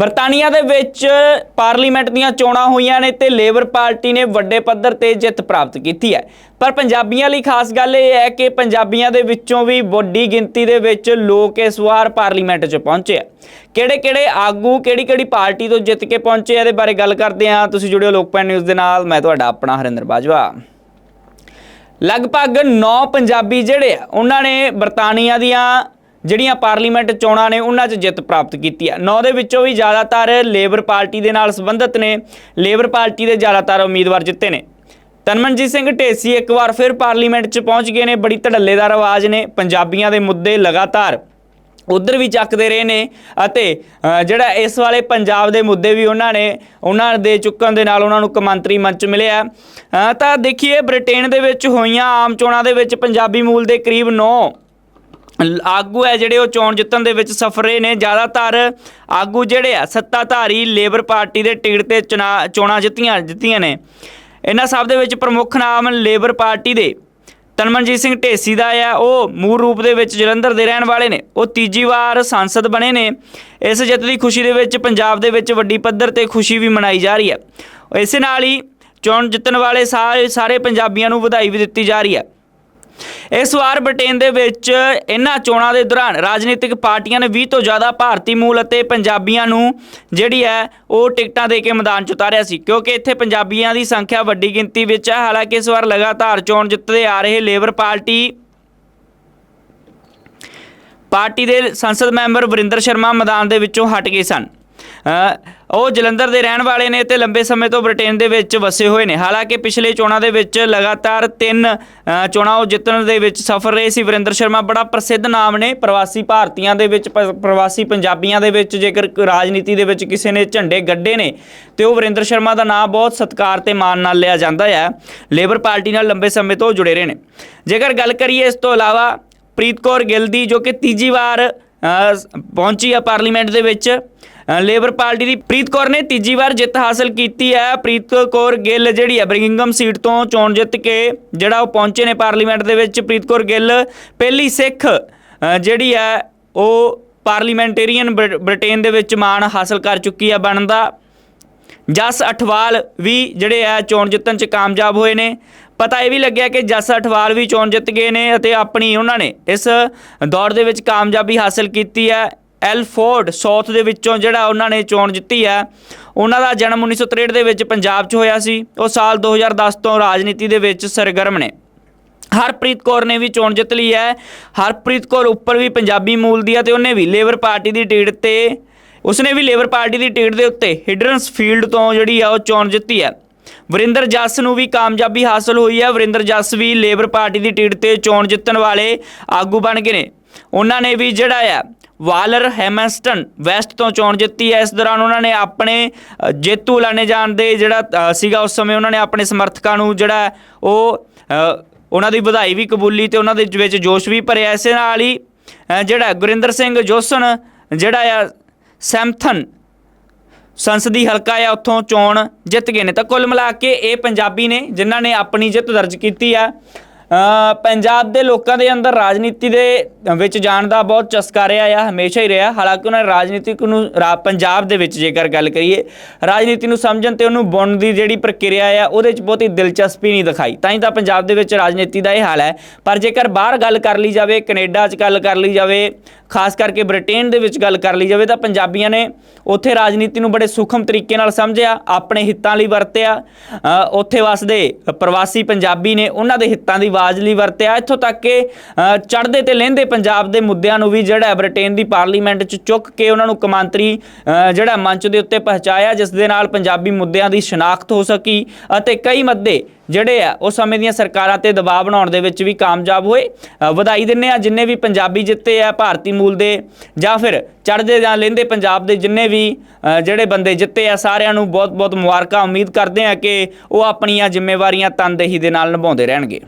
ਬਰਤਾਨੀਆ ਦੇ ਵਿੱਚ ਪਾਰਲੀਮੈਂਟ ਦੀਆਂ ਚੋਣਾਂ ਹੋਈਆਂ ਨੇ ਤੇ ਲੇਬਰ ਪਾਰਟੀ ਨੇ ਵੱਡੇ ਪੱਧਰ ਤੇ ਜਿੱਤ ਪ੍ਰਾਪਤ ਕੀਤੀ ਹੈ। ਪਰ ਪੰਜਾਬੀਆਂ ਲਈ ਖਾਸ ਗੱਲ ਇਹ ਹੈ ਕਿ ਪੰਜਾਬੀਆਂ ਦੇ ਵਿੱਚੋਂ ਵੀ ਵੱਡੀ ਗਿਣਤੀ ਦੇ ਵਿੱਚ ਲੋਕ ਇਸ ਵਾਰ ਪਾਰਲੀਮੈਂਟ 'ਚ ਪਹੁੰਚੇ ਆ। ਕਿਹੜੇ-ਕਿਹੜੇ ਆਗੂ ਕਿਹੜੀ-ਕਿਹੜੀ ਪਾਰਟੀ ਤੋਂ ਜਿੱਤ ਕੇ ਪਹੁੰਚੇ ਇਹਦੇ ਬਾਰੇ ਗੱਲ ਕਰਦੇ ਹਾਂ। ਤੁਸੀਂ ਜੁੜਿਓ ਲੋਕਪਾਲ ਨਿਊਜ਼ ਦੇ ਨਾਲ। ਮੈਂ ਤੁਹਾਡਾ ਆਪਣਾ ਹਰਿੰਦਰ ਬਾਜਵਾ। ਲਗਭਗ 9 ਪੰਜਾਬੀ ਜਿਹੜੇ ਆ, ਉਹਨਾਂ ਨੇ ਬਰਤਾਨੀਆ ਦੀਆਂ ਜਿਹੜੀਆਂ ਪਾਰਲੀਮੈਂਟ ਚੋਣਾਂ ਨੇ ਉਹਨਾਂ 'ਚ ਜਿੱਤ ਪ੍ਰਾਪਤ ਕੀਤੀ ਹੈ। ਨੌ ਦੇ ਵਿੱਚੋਂ ਵੀ ਜ਼ਿਆਦਾਤਰ ਲੇਬਰ ਪਾਰਟੀ ਦੇ ਨਾਲ ਸੰਬੰਧਿਤ ਨੇ। ਲੇਬਰ ਪਾਰਟੀ ਦੇ ਜ਼ਿਆਦਾਤਰ ਉਮੀਦਵਾਰ ਜਿੱਤੇ ਨੇ। ਤਨਮਨਜੀਤ ਸਿੰਘ ਢੇਸੀ ਇੱਕ ਵਾਰ ਫਿਰ ਪਾਰਲੀਮੈਂਟ 'ਚ ਪਹੁੰਚ ਗਏ ਨੇ। ਬੜੀ ਧੜੱਲੇਦਾਰ ਆਵਾਜ਼ ਨੇ। ਪੰਜਾਬੀਆਂ ਦੇ ਮੁੱਦੇ ਲਗਾਤਾਰ ਉਧਰ ਵੀ ਚੱਕਦੇ ਰਹੇ ਨੇ ਅਤੇ ਜਿਹੜਾ ਇਸ ਵਾਲੇ ਪੰਜਾਬ ਦੇ ਮੁੱਦੇ ਵੀ ਉਹਨਾਂ ਨੇ, ਉਹਨਾਂ ਦੇ ਚੁੱਕਣ ਦੇ ਨਾਲ ਉਹਨਾਂ ਨੂੰ ਕਮੰਤਰੀ ਮੰਚ ਮਿਲਿਆ। ਤਾਂ ਦੇਖੀਏ ਬ੍ਰਿਟੇਨ ਦੇ ਵਿੱਚ ਹੋਈਆਂ ਆਮ ਚੋਣਾਂ ਦੇ ਵਿੱਚ ਪੰਜਾਬੀ ਮੂਲ ਦੇ ਕਰੀਬ 9 ਆਗੂ ਹੈ ਜਿਹੜੇ ਉਹ ਚੋਣ ਜਿੱਤਣ ਦੇ ਵਿੱਚ ਸਫਰ ਰਹੇ ਨੇ। ਜ਼ਿਆਦਾਤਰ ਆਗੂ ਜਿਹੜੇ ਆ, ਸੱਤਾਧਾਰੀ ਲੇਬਰ ਪਾਰਟੀ ਦੇ ਟਿਕਟ ਤੇ ਚੁਣਾ- ਚੋਣਾਂ ਜਿੱਤੀਆਂ ਜਿੱਤੀਆਂ ਨੇ। ਇਹਨਾਂ ਸਭ ਦੇ ਵਿੱਚ ਪ੍ਰਮੁੱਖ ਨਾਮ ਲੇਬਰ ਪਾਰਟੀ ਦੇ ਤਨਮਨਜੀਤ ਸਿੰਘ ਢੇਸੀ ਦਾ ਆ। ਉਹ ਮੂਲ ਰੂਪ ਦੇ ਵਿੱਚ ਜਲੰਧਰ ਦੇ ਰਹਿਣ ਵਾਲੇ ਨੇ। ਉਹ ਤੀਜੀ ਵਾਰ ਸੰਸਦ ਬਣੇ ਨੇ। ਇਸ ਜਿੱਤ ਦੀ ਖੁਸ਼ੀ ਦੇ ਵਿੱਚ ਪੰਜਾਬ ਦੇ ਵਿੱਚ ਵੱਡੀ ਪੱਧਰ ਤੇ ਖੁਸ਼ੀ ਵੀ ਮਨਾਈ ਜਾ ਰਹੀ ਹੈ। ਇਸੇ ਨਾਲ ਹੀ ਚੋਣ ਜਿੱਤਣ ਵਾਲੇ ਸਾਰੇ ਸਾਰੇ ਪੰਜਾਬੀਆਂ ਨੂੰ ਵਧਾਈ ਵੀ ਦਿੱਤੀ ਜਾ ਰਹੀ ਹੈ। ਇਸ ਵਾਰ ਬ੍ਰਿਟੇਨ ਦੇ ਵਿੱਚ ਇਹਨਾਂ ਚੋਣਾਂ ਦੇ ਦੌਰਾਨ ਰਾਜਨੀਤਿਕ ਪਾਰਟੀਆਂ ਨੇ 20 ਤੋਂ ਜ਼ਿਆਦਾ ਭਾਰਤੀ ਮੂਲ ਅਤੇ ਪੰਜਾਬੀਆਂ ਨੂੰ ਜਿਹੜੀ ਹੈ ਉਹ ਟਿਕਟਾਂ ਦੇ ਕੇ ਮੈਦਾਨ 'ਚ ਉਤਾਰਿਆ ਸੀ, ਕਿਉਂਕਿ ਇੱਥੇ ਪੰਜਾਬੀਆਂ ਦੀ ਸੰਖਿਆ ਵੱਡੀ ਗਿਣਤੀ ਵਿੱਚ ਹੈ। ਹਾਲਾਂਕਿ ਇਸ ਵਾਰ ਲਗਾਤਾਰ ਚੋਣ ਜਿੱਤਦੇ ਆ ਰਹੇ ਲੇਬਰ ਪਾਰਟੀ ਪਾਰਟੀ ਦੇ ਸੰਸਦ ਮੈਂਬਰ ਵਰਿੰਦਰ ਸ਼ਰਮਾ ਮੈਦਾਨ ਦੇ ਵਿੱਚੋਂ ਹਟ ਗਏ ਸਨ। ਉਹ ਜਲੰਧਰ ਦੇ ਰਹਿਣ ਵਾਲੇ ਨੇ ਤੇ ਲੰਬੇ ਸਮੇਂ ਤੋਂ ਬ੍ਰਿਟੇਨ ਦੇ ਵਿੱਚ ਵਸੇ ਹੋਏ ਨੇ। ਹਾਲਾਂਕਿ ਪਿਛਲੇ ਚੋਣਾਂ ਦੇ ਵਿੱਚ ਲਗਾਤਾਰ ਤਿੰਨ ਚੋਣਾਂ ਉਹ ਜਿੱਤਣ ਦੇ ਵਿੱਚ ਸਫਲ ਰਹੇ ਸੀ। ਵਰਿੰਦਰ ਸ਼ਰਮਾ ਬੜਾ ਪ੍ਰਸਿੱਧ ਨਾਮ ਨੇ। ਪ੍ਰਵਾਸੀ ਭਾਰਤੀਆਂ ਦੇ ਵਿੱਚ ਪ੍ਰਵਾਸੀ ਪੰਜਾਬੀਆਂ ਦੇ ਵਿੱਚ, ਜੇਕਰ ਰਾਜਨੀਤੀ ਦੇ ਵਿੱਚ ਕਿਸੇ ਨੇ ਝੰਡੇ ਗੱਡੇ ਨੇ, ਤੇ ਉਹ ਵਰਿੰਦਰ ਸ਼ਰਮਾ ਦਾ ਨਾਮ ਬਹੁਤ ਸਤਿਕਾਰ ਤੇ ਮਾਣ ਨਾਲ ਲਿਆ ਜਾਂਦਾ ਹੈ। ਲੇਬਰ ਪਾਰਟੀ ਨਾਲ ਲੰਬੇ ਸਮੇਂ ਤੋਂ ਜੁੜੇ ਰਹੇ ਨੇ। ਜੇਕਰ ਗੱਲ ਕਰੀਏ ਇਸ ਤੋਂ ਇਲਾਵਾ, ਪ੍ਰੀਤ ਕੌਰ ਗਿੱਲ ਦੀ ਜੋ ਕਿ ਤੀਜੀ ਵਾਰ ਪਹੁੰਚੀ ਆ ਪਾਰਲੀਮੈਂਟ ਦੇ ਵਿੱਚ ਲੇਬਰ ਪਾਰਟੀ ਦੀ ਪ੍ਰੀਤ ਕੌਰ ਨੇ ਤੀਜੀ ਵਾਰ ਜਿੱਤ ਹਾਸਲ ਕੀਤੀ ਹੈ। ਪ੍ਰੀਤ ਕੌਰ ਗਿੱਲ ਜਿਹੜੀ ਹੈ ਬਰਿੰਗਮ ਸੀਟ ਤੋਂ ਚੋਣ ਜਿੱਤ ਕੇ ਜਿਹੜਾ ਉਹ ਪਹੁੰਚੇ ਨੇ ਪਾਰਲੀਮੈਂਟ ਦੇ ਵਿੱਚ। ਪ੍ਰੀਤ ਕੌਰ ਗਿੱਲ ਪਹਿਲੀ ਸਿੱਖ ਜਿਹੜੀ ਹੈ, ਉਹ ਪਾਰਲੀਮੈਂਟੇਰੀਅਨ ਬ੍ਰਿ- ਬ੍ਰਿਟੇਨ ਦੇ ਵਿੱਚ ਮਾਣ ਹਾਸਲ ਕਰ ਚੁੱਕੀ ਹੈ ਬਣਨ ਦਾ ਜਸ ਅਠਵਾਲ ਵੀ ਜਿਹੜੇ ਆ ਚੋਣ ਜਿੱਤਣ ਚ ਕਾਮਯਾਬ ਹੋਏ ਨੇ। ਪਤਾ ਇਹ ਵੀ ਲੱਗਿਆ ਕਿ ਜਸ ਅਠਵਾਲ ਵੀ ਚੋਣ ਜਿੱਤ ਗਏ ਨੇ ਅਤੇ ਆਪਣੀ ਉਹਨਾਂ ਨੇ ਇਸ ਦੌੜ ਦੇ ਵਿੱਚ ਕਾਮਯਾਬੀ ਹਾਸਲ ਕੀਤੀ ਹੈ। ਐਲਫੋਰਡ ਸਾਊਥ ਦੇ ਵਿੱਚੋਂ ਜਿਹੜਾ ਉਹਨਾਂ ਨੇ ਚੋਣ ਜਿੱਤੀ ਹੈ, ਉਹਨਾਂ ਦਾ ਜਨਮ 1963 ਦੇ ਵਿੱਚ ਪੰਜਾਬ 'ਚ ਹੋਇਆ ਸੀ, ਉਹ ਸਾਲ 2010 ਤੋਂ ਰਾਜਨੀਤੀ ਦੇ ਵਿੱਚ ਸਰਗਰਮ ਨੇ। ਹਰਪ੍ਰੀਤ ਕੌਰ ਨੇ ਵੀ ਚੋਣ ਜਿੱਤ ਲਈ ਹੈ, ਹਰਪ੍ਰੀਤ ਕੌਰ ਉੱਪਰ ਵੀ ਪੰਜਾਬੀ ਮੂਲ ਦੀ ਹੈ ਤੇ ਉਹਨੇ ਵੀ ਲੇਬਰ ਪਾਰਟੀ ਦੀ ਟਿਕਟ ਤੇ, ਉਸਨੇ ਵੀ ਲੇਬਰ ਪਾਰਟੀ ਦੀ ਟਿਕਟ ਦੇ ਉੱਤੇ ਹਿਡਰਨਸ ਫੀਲਡ ਤੋਂ ਜਿਹੜੀ ਆ ਉਹ ਚੋਣ ਜਿੱਤੀ ਹੈ। ਵਰਿੰਦਰ ਜੱਸ ਨੂੰ ਵੀ ਕਾਮਯਾਬੀ ਹਾਸਲ ਹੋਈ ਹੈ, ਵਰਿੰਦਰ ਜੱਸ ਵੀ ਲੇਬਰ ਪਾਰਟੀ ਦੀ ਟਿਕਟ ਤੇ ਚੋਣ ਜਿੱਤਣ ਵਾਲੇ ਆਗੂ ਬਣ ਗਏ ਨੇ। ਉਹਨਾਂ ਨੇ ਵੀ ਜਿਹੜਾ ਆ ਵਾਲਰ ਹੈਮਸਟਨ ਵੈਸਟ ਤੋਂ ਚੋਣ ਜਿੱਤੀ ਹੈ। ਇਸ ਦੌਰਾਨ ਉਹਨਾਂ ਨੇ ਆਪਣੇ ਜੇਤੂ ਲਾਣੇ ਜਾਣ ਦੇ ਜਿਹੜਾ ਸੀਗਾ ਉਸ ਸਮੇਂ ਉਹਨਾਂ ਨੇ ਆਪਣੇ ਸਮਰਥਕਾਂ ਨੂੰ ਜਿਹੜਾ ਉਹ ਉਹਨਾਂ ਦੀ ਵਧਾਈ ਵੀ ਕਬੂਲੀ ਤੇ ਉਹਨਾਂ ਦੇ ਵਿੱਚ ਜੋਸ਼ ਵੀ ਭਰਿਆ। ਇਸੇ ਨਾਲ ਹੀ ਜਿਹੜਾ ਗੁਰਿੰਦਰ ਸਿੰਘ ਜੋਸਨ, ਜਿਹੜਾ ਆ ਸੈਮਥਨ ਸੰਸਦੀ ਹਲਕਾ ਆ, ਉੱਥੋਂ ਚੋਣ ਜਿੱਤ ਗਏ ਨੇ। ਤਾਂ ਕੁੱਲ ਮਿਲਾ ਕੇ ਇਹ ਪੰਜਾਬੀ ਨੇ ਜਿਨ੍ਹਾਂ ਨੇ ਆਪਣੀ ਜਿੱਤ ਦਰਜ ਕੀਤੀ ਆ। ਪੰਜਾਬ ਦੇ ਲੋਕਾਂ ਦੇ ਅੰਦਰ ਰਾਜਨੀਤੀ ਦੇ ਵਿੱਚ ਜਾਣ ਦਾ ਬਹੁਤ ਚਸਕਾ ਰਿਹਾ ਆ, ਹਮੇਸ਼ਾ ਹੀ ਰਿਹਾ। ਹਾਲਾਂਕਿ ਉਹਨਾਂ ਨੇ ਰਾਜਨੀਤਿਕ ਨੂੰ ਰਾ- ਪੰਜਾਬ ਦੇ ਵਿੱਚ ਜੇਕਰ ਗੱਲ ਕਰੀਏ, ਰਾਜਨੀਤੀ ਨੂੰ ਸਮਝਣ ਤੇ ਉਹਨੂੰ ਬੁਣਨ ਦੀ ਜਿਹੜੀ ਪ੍ਰਕਿਰਿਆ ਆ, ਉਹਦੇ 'ਚ ਬਹੁਤੀ ਦਿਲਚਸਪੀ ਨਹੀਂ ਦਿਖਾਈ। ਤਾਂ ਹੀ ਤਾਂ ਪੰਜਾਬ ਦੇ ਵਿੱਚ ਰਾਜਨੀਤੀ ਦਾ ਇਹ ਹਾਲ ਹੈ। ਪਰ ਜੇਕਰ ਬਾਹਰ ਗੱਲ ਕਰ ਲਈ ਜਾਵੇ, ਕੈਨੇਡਾ 'ਚ ਗੱਲ ਕਰ ਲਈ ਜਾਵੇ, ਖਾਸ ਕਰਕੇ ਬ੍ਰਿਟੇਨ ਦੇ ਵਿੱਚ ਗੱਲ ਕਰ ਲਈ ਜਾਵੇ, ਤਾਂ ਪੰਜਾਬੀਆਂ ਨੇ ਉੱਥੇ ਰਾਜਨੀਤੀ ਨੂੰ ਬੜੇ ਸੂਖਮ ਤਰੀਕੇ ਨਾਲ ਸਮਝਿਆ, ਆਪਣੇ ਹਿੱਤਾਂ ਲਈ ਵਰਤਿਆ। ਉੱਥੇ ਵਸਦੇ ਪ੍ਰਵਾਸੀ ਪੰਜਾਬੀ ਨੇ ਉਹਨਾਂ ਦੇ ਹਿੱਤਾਂ ਦੀ ਆਵਾਜ਼ ਲਈ ਵਰਤਿਆ। ਇੱਥੋਂ ਤੱਕ ਕਿ ਚੜ੍ਹਦੇ ਤੇ ਲਹਿੰਦੇ ਪੰਜਾਬ ਦੇ ਮੁੱਦਿਆਂ ਨੂੰ ਵੀ ਜਿਹੜਾ ਬ੍ਰਿਟੇਨ ਦੀ ਪਾਰਲੀਮੈਂਟ 'ਚ ਚੁੱਕ ਕੇ ਉਹਨਾਂ ਨੂੰ ਕਮਾਂਤਰੀ ਜਿਹੜਾ ਮੰਚ ਦੇ ਉੱਤੇ ਪਹੁੰਚਾਇਆ, ਜਿਸ ਦੇ ਨਾਲ ਪੰਜਾਬੀ ਮੁੱਦਿਆਂ ਦੀ ਸ਼ਨਾਖਤ ਹੋ ਸਕੀ ਅਤੇ ਕਈ ਮੁੱਦੇ ਜਿਹੜੇ ਆ ਉਹ ਸਮੇਂ ਦੀਆਂ ਸਰਕਾਰਾਂ ਤੇ ਦਬਾਅ ਬਣਾਉਣ ਦੇ ਵਿੱਚ ਵੀ ਕਾਮਯਾਬ ਹੋਏ। ਵਧਾਈ ਦਿੰਨੇ ਆ ਜਿੰਨੇ ਵੀ ਪੰਜਾਬੀ ਜਿੱਤੇ ਆ, ਭਾਰਤੀ ਮੂਲ ਦੇ ਜਾਂ ਫਿਰ ਚੜ੍ਹਦੇ ਜਾਂ ਲਹਿੰਦੇ ਪੰਜਾਬ ਦੇ ਜਿੰਨੇ ਵੀ ਜਿਹੜੇ ਬੰਦੇ ਜਿੱਤੇ ਆ, ਸਾਰਿਆਂ ਨੂੰ ਬਹੁਤ ਬਹੁਤ ਮੁਬਾਰਕਾਂ। ਉਮੀਦ ਕਰਦੇ ਆ ਕਿ ਉਹ ਆਪਣੀਆਂ ਜ਼ਿੰਮੇਵਾਰੀਆਂ ਤਨਦੇਹੀ ਦੇ ਨਾਲ ਨਿਭਾਉਂਦੇ ਰਹਿਣਗੇ।